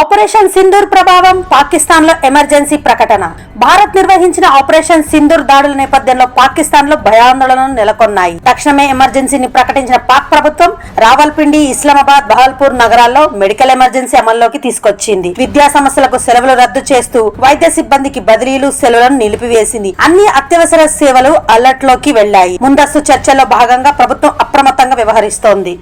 Operation Sindoor ప్రభావం పాకిస్తాన్లో emergency ప్రకటన. భారత్ నిర్వహించిన ఆపరేషన్ సింధూర్ దాడుల నేపథ్యంలో పాకిస్తాన్లో భయాందోళనలు నెలకొన్నాయి. తక్షణమే ఎమర్జెన్సీని ప్రకటించిన పాక్ ప్రభుత్వం రావల్పిండి ఇస్లామాబాద్ బహల్పూర్ నగరాల్లో మెడికల్ ఎమర్జెన్సీ అమల్లోకి తీసుకొచ్చింది. విద్యా సంస్థలకు సెలవులు రద్దు చేస్తూ వైద్య సిబ్బందికి బదిలీలు సెలవులను నిలిపివేసింది. అన్ని అత్యవసర సేవలు అలర్ట్లోకి వెళ్ళాయి ముందస్తు చర్చల్లో భాగంగా ప్రభుత్వం అప్రమత్తంగా వ్యవహరిస్తోంది.